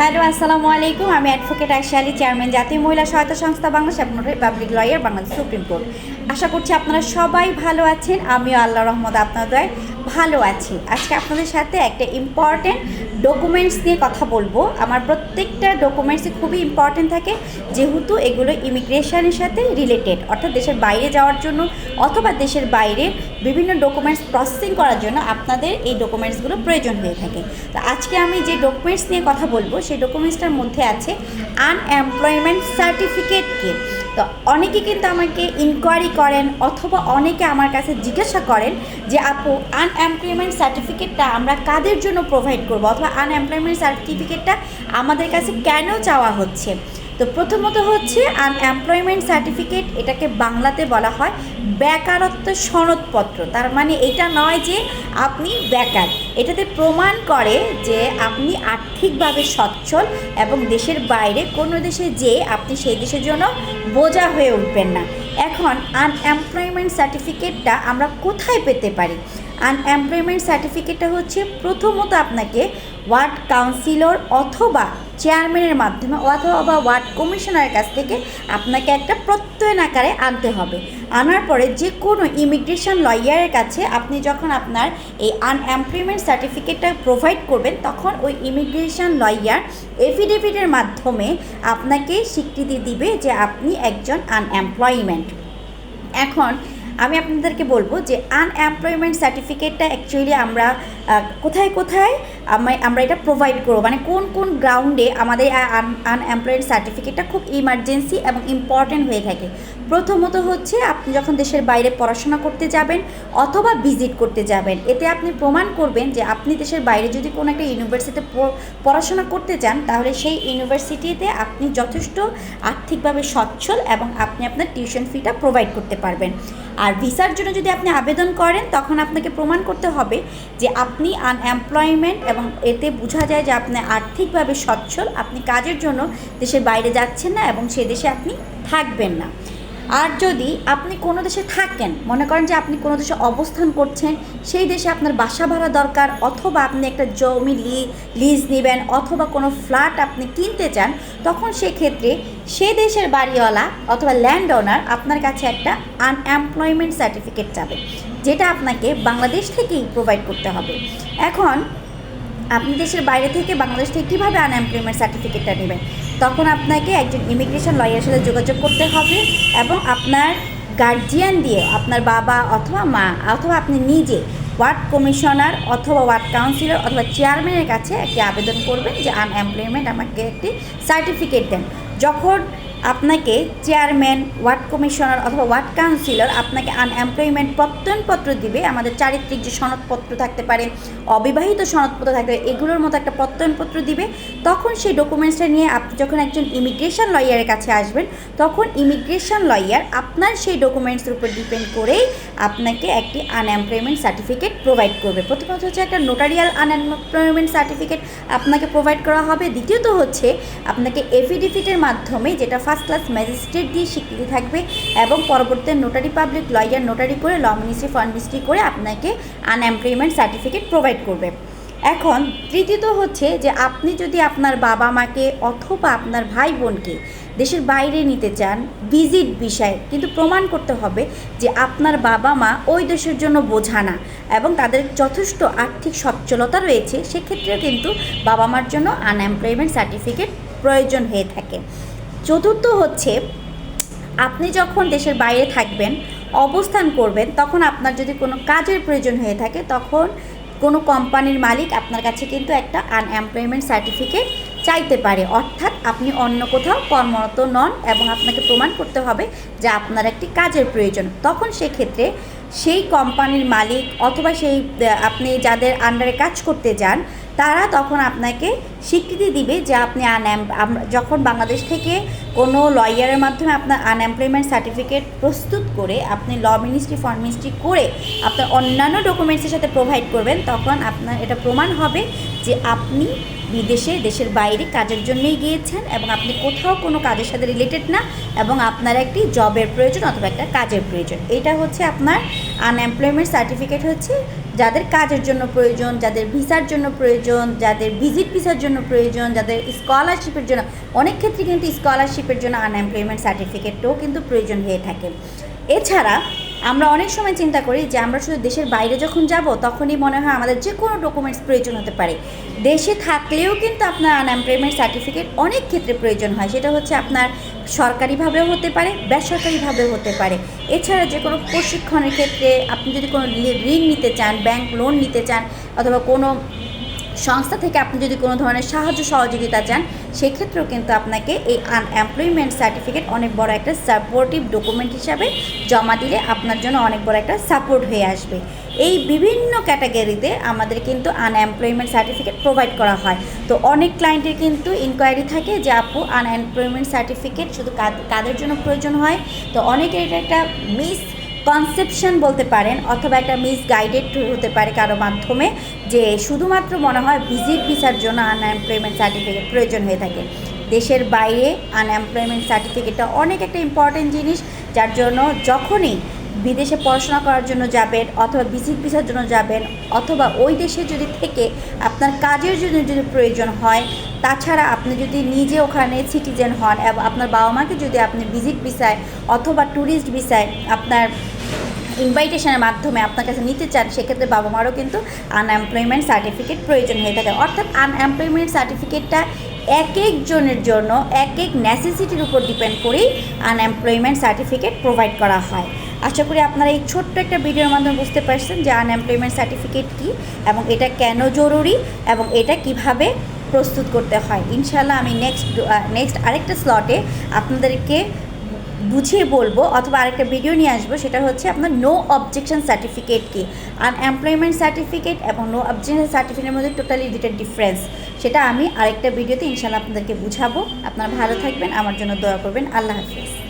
Hello, আসসালামু আলাইকুম। আমি অ্যাডভোকেট আয়শা আলী, চেয়ারম্যান জাতীয় মহিলা সহায়তা সংস্থা বাংলাদেশ এবং public lawyer, Bangladesh supreme court. আশা করছি আপনারা সবাই ভালো আছেন। আমিও আল্লাহ রহমদ আপনাদের ভালো আছি। আজকে আপনাদের সাথে একটা ইম্পর্ট্যান্ট ডকুমেন্টস নিয়ে কথা বলব। আমার প্রত্যেকটা ডকুমেন্টসই খুবই ইম্পর্ট্যান্ট থাকে, যেহেতু এগুলো ইমিগ্রেশনের সাথে রিলেটেড অর্থাৎ দেশের বাইরে যাওয়ার জন্য অথবা দেশের বাইরে বিভিন্ন ডকুমেন্টস প্রসেসিং করার জন্য আপনাদের এই ডকুমেন্টসগুলো প্রয়োজন হয়ে থাকে। তো আজকে আমি যে ডকুমেন্টস নিয়ে কথা বলব, সেই ডকুমেন্টসটার মধ্যে আছে আনএমপ্লয়মেন্ট সার্টিফিকেটকে তো অনেকে কিন্তু আমাকে ইনকোয়ারি করেন অথবা অনেকে আমার কাছে জিজ্ঞাসা করেন যে, আপু আনএমপ্লয়মেন্ট সার্টিফিকেটটা আমরা কাদের জন্য প্রোভাইড করব? অথবা আনএমপ্লয়মেন্ট সার্টিফিকেটটা আমাদের কাছে কেন চাওয়া হচ্ছে? তো প্রথমত হচ্ছে আনএমপ্লয়মেন্ট সার্টিফিকেট এটাকে বাংলাতে বলা হয় বেকারত্ব সনদপত্র। তার মানে এটা নয় যে আপনি বেকার। এটাতে প্রমাণ করে যে আপনি আর্থিকভাবে সচ্ছল এবং দেশের বাইরে কোনো দেশে যেয়ে আপনি সেই দেশের জন্য বোঝা হয়ে উঠবেন না। এখন আনএমপ্লয়মেন্ট সার্টিফিকেটটা আমরা কোথায় পেতে পারি? আনএমপ্লয়মেন্ট সার্টিফিকেটটা হচ্ছে প্রথমত আপনাকে ওয়ার্ড কাউন্সিলর অথবা চেয়ারম্যানের মাধ্যমে অথবা ওয়ার্ড কমিশনারের কাছ থেকে আপনাকে একটা প্রত্যয়ন আকারে আনতে হবে। আনার পরে যে কোনো ইমিগ্রেশন লয়ারের কাছে আপনি যখন আপনার এই আনএমপ্লয়মেন্ট সার্টিফিকেটটা প্রোভাইড করবেন, তখন ওই ইমিগ্রেশন লয়ার এফিডেভিটের মাধ্যমে আপনাকে স্বীকৃতি দিবে যে আপনি একজন আনএমপ্লয়মেন্ট। এখন আমি আপনাদেরকে বলব যে আনএমপ্লয়মেন্ট সার্টিফিকেটটা অ্যাকচুয়ালি আমরা কোথায় কোথায় আমরা এটা প্রোভাইড করব। মানে কোন কোন গ্রাউন্ডে আমাদের আনএমপ্লয়েড সার্টিফিকেটটা খুব ইমার্জেন্সি এবং ইম্পর্ট্যান্ট হয়ে থাকে। প্রথমত হচ্ছে আপনি যখন দেশের বাইরে পড়াশোনা করতে যাবেন অথবা ভিজিট করতে যাবেন, এতে আপনি প্রমাণ করবেন যে আপনি দেশের বাইরে যদি কোনো একটা ইউনিভার্সিটিতে পড়াশোনা করতে চান তাহলে সেই ইউনিভার্সিটিতে আপনি যথেষ্ট আর্থিকভাবে সচ্ছল এবং আপনি আপনার টিউশন ফিটা প্রোভাইড করতে পারবেন। আর ভিসার জন্য যদি আপনি আবেদন করেন, তখন আপনাকে প্রমাণ করতে হবে যে আপনি আনএমপ্লয়মেন্ট এবং এতে বোঝা যায় যে আপনি আর্থিকভাবে সচ্ছল, আপনি কাজের জন্য দেশের বাইরে যাচ্ছেন না এবং সে দেশে আপনি থাকবেন না। আর যদি আপনি কোনো দেশে থাকেন, মনে করেন যে আপনি কোনো দেশে অবস্থান করছেন, সেই দেশে আপনার বাসা ভাড়া দরকার অথবা আপনি একটা জমি লিজ নেবেন অথবা কোনো ফ্ল্যাট আপনি কিনতে চান, তখন সেক্ষেত্রে সে দেশের বাড়িওয়ালা অথবা ল্যান্ড ওনার আপনার কাছে একটা আনএমপ্লয়মেন্ট সার্টিফিকেট চাবে, যেটা আপনাকে বাংলাদেশ থেকেই প্রোভাইড করতে হবে। এখন আপনি দেশের বাইরে থেকে বাংলাদেশ থেকে কীভাবে আনএমপ্লয়মেন্ট সার্টিফিকেটটা নেবেন? তখন আপনাকে একজন ইমিগ্রেশন লয়ারের সাথে যোগাযোগ করতে হবে এবং আপনার গার্জিয়ান দিয়ে আপনার বাবা অথবা মা অথবা আপনি নিজে ওয়ার্ড কমিশনার অথবা ওয়ার্ড কাউন্সিলর অথবা চেয়ারম্যানের কাছে একটি আবেদন করবেন যে আনএমপ্লয়মেন্ট আমাকে একটি সার্টিফিকেট দেন। যখন আপনাকে চেয়ারম্যান, ওয়ার্ড কমিশনার অথবা ওয়ার্ড কাউন্সিলর আপনাকে আনএমপ্লয়মেন্ট প্রত্যয়নপত্র দিবে। আমাদের চারিত্রিক যে সনদপত্র থাকতে পারে, অবিবাহিত সনদপত্র থাকতে পারে, এগুলোর মতো একটা প্রত্যয়নপত্র দিবে। তখন সেই ডকুমেন্টসটা নিয়ে আপনি যখন একজন ইমিগ্রেশন লয়ারের কাছে আসবেন, তখন ইমিগ্রেশন লয়ার আপনার সেই ডকুমেন্টসের উপর ডিপেন্ড করেই আপনাকে একটি আনএমপ্লয়মেন্ট সার্টিফিকেট প্রোভাইড করবে। প্রথমত হচ্ছে একটা নোটারিয়াল আনএমপ্লয়মেন্ট সার্টিফিকেট আপনাকে প্রোভাইড করা হবে। দ্বিতীয়ত হচ্ছে আপনাকে এফিডেভিটের মাধ্যমে যেটা ফার্স্ট ক্লাস ম্যাজিস্ট্রেট দিয়ে স্বীকৃতি থাকবে এবং পরবর্তীতে নোটারি পাবলিক লয়ার নোটারি করে ল মিনিস্ট্রি ফান্ড মিনিস্ট্রি করে আপনাকে আনএমপ্লয়মেন্ট সার্টিফিকেট প্রোভাইড করবে। এখন তৃতীয়ত হচ্ছে যে আপনি যদি আপনার বাবা মাকে অথবা আপনার ভাই বোনকে দেশের বাইরে নিতে চান ভিজিট বিষয়ে কিন্তু প্রমাণ করতে হবে যে আপনার বাবা মা ওই দেশের জন্য বোঝা না এবং তাদের যথেষ্ট আর্থিক সচ্ছলতা রয়েছে, সেক্ষেত্রেও কিন্তু বাবা মার জন্য আনএমপ্লয়মেন্ট সার্টিফিকেট প্রয়োজন হয়ে থাকে। চতুর্থ হচ্ছে, আপনি যখন দেশের বাইরে থাকবেন, অবস্থান করবেন, তখন আপনার যদি কোনো কাজের প্রয়োজন হয়ে থাকে, তখন কোনো কোম্পানির মালিক আপনার কাছে কিন্তু একটা আনএমপ্লয়মেন্ট সার্টিফিকেট চাইতে পারে। অর্থাৎ আপনি অন্য কোথাও কর্মরত নন এবং আপনাকে প্রমাণ করতে হবে যে আপনার একটি কাজের প্রয়োজন। তখন সেক্ষেত্রে সেই কোম্পানির মালিক অথবা সেই আপনি যাদের আন্ডারে কাজ করতে যান তারা তখন আপনাকে স্বীকৃতি দিবে যে আপনি আনএম যখন বাংলাদেশ থেকে কোনো লয়ারের মাধ্যমে আপনার আনএমপ্লয়মেন্ট সার্টিফিকেট প্রস্তুত করে আপনি ল মিনিস্ট্রি ফরেন মিনিস্ট্রি করে আপনার অন্যান্য ডকুমেন্টসের সাথে প্রোভাইড করবেন, তখন আপনার এটা প্রমাণ হবে যে আপনি বিদেশে, দেশের বাইরে কাজের জন্যই গিয়েছেন এবং আপনি কোথাও কোনো কাজের সাথে রিলেটেড না এবং আপনার একটি জবের প্রয়োজন অথবা একটা কাজের প্রয়োজন। এটা হচ্ছে আপনার আনএমপ্লয়মেন্ট সার্টিফিকেট হচ্ছে যাদের কাজের জন্য প্রয়োজন, যাদের ভিসার জন্য প্রয়োজন, যাদের ভিজিট ভিসার জন্য প্রয়োজন, যাদের স্কলারশিপের জন্য, অনেক ক্ষেত্রে কিন্তু স্কলারশিপের জন্য আনএমপ্লয়মেন্ট সার্টিফিকেটও কিন্তু প্রয়োজন হয়ে থাকে। এছাড়া আমরা অনেক সময় চিন্তা করি যে আমরা শুধু দেশের বাইরে যখন যাব, তখনই মনে হয় আমাদের যে কোনো ডকুমেন্টস প্রয়োজন হতে পারে। দেশে থাকলেও কিন্তু আপনার আনএমপ্লয়মেন্ট সার্টিফিকেট অনেক ক্ষেত্রে প্রয়োজন হয়। সেটা হচ্ছে আপনার সরকারিভাবেও হতে পারে, বেসরকারিভাবেও হতে পারে। এছাড়া যে কোনো প্রশিক্ষণের ক্ষেত্রে আপনি যদি কোনো ঋণ নিতে চান ব্যাংক লোন নিতে চান, অথবা কোনো সংস্থা থেকে আপনি যদি কোনো ধরনের সাহায্য সহযোগিতা চান, সেক্ষেত্রেও কিন্তু আপনাকে এই আনএমপ্লয়মেন্ট সার্টিফিকেট অনেক বড় একটা সাপোর্টিভ ডকুমেন্ট হিসাবে জমা দিলে আপনার জন্য অনেক বড় একটা সাপোর্ট হয়ে আসবে। এই বিভিন্ন ক্যাটাগরিতে আমাদের কিন্তু আনএমপ্লয়মেন্ট সার্টিফিকেট প্রোভাইড করা হয়। তো অনেক ক্লায়েন্টের কিন্তু ইনকোয়ারি থাকে যে, আপু আনএমপ্লয়মেন্ট সার্টিফিকেট শুধু কাদ- কাদের জন্য প্রয়োজন হয়? তো অনেকের এটা একটা মিস কনসেপশন বলতে পারেন অথবা একটা মিস গাইডেড হতে পারে কারও মাধ্যমে, যে শুধুমাত্র মনে হয় ভিজিট ভিসার জন্য আনএমপ্লয়মেন্ট সার্টিফিকেট প্রয়োজন হয়ে থাকে। দেশের বাইরে আনএমপ্লয়মেন্ট সার্টিফিকেটটা অনেক একটা ইম্পর্টেন্ট জিনিস, যার জন্য যখনই বিদেশে পড়াশোনা করার জন্য যাবেন অথবা ভিজিট ভিসার জন্য যাবেন, অথবা ওই দেশে যদি থেকে আপনার কাজের জন্য যদি প্রয়োজন হয়, তাছাড়া আপনি যদি নিজে ওখানে সিটিজেন হন এবং আপনার বাবা মাকে যদি আপনি ভিজিট ভিসায় অথবা ট্যুরিস্ট ভিসায় আপনার ইনভাইটেশনের মাধ্যমে আপনার কাছে নিতে চান, সেক্ষেত্রে বাবা মারও কিন্তু আনএমপ্লয়মেন্ট সার্টিফিকেট প্রয়োজন হয়ে থাকে। অর্থাৎ আনএমপ্লয়মেন্ট সার্টিফিকেটটা এক একজনের জন্য, এক এক নেসেসিটির উপর ডিপেন্ড করেই আনএমপ্লয়মেন্ট সার্টিফিকেট প্রোভাইড করা হয়। আশা করি আপনারা এই ছোট্ট একটা ভিডিওর মাধ্যমে বুঝতে পারছেন যে আনএমপ্লয়মেন্ট সার্টিফিকেট কী এবং এটা কেন জরুরি এবং এটা কীভাবে প্রস্তুত করতে হয়। ইনশাল্লাহ আমি নেক্সট নেক্সট আরেকটা স্লটে আপনাদেরকে বুঝিয়ে বলব অথবা আরেকটা ভিডিও নিয়ে আসব, সেটা হচ্ছে আপনার নো অবজেকশন সার্টিফিকেট কি? আনএমপ্লয়মেন্ট সার্টিফিকেট এবং নো অবজেকশন সার্টিফিকেটের মধ্যে টোটালি দুটা ডিফারেন্স সেটা আমি আরেকটা ভিডিওতে ইনশাল্লাহ আপনাদেরকে বুঝাবো। আপনারা ভালো থাকবেন, আমার জন্য দোয়া করবেন। আল্লাহ হাফিজ।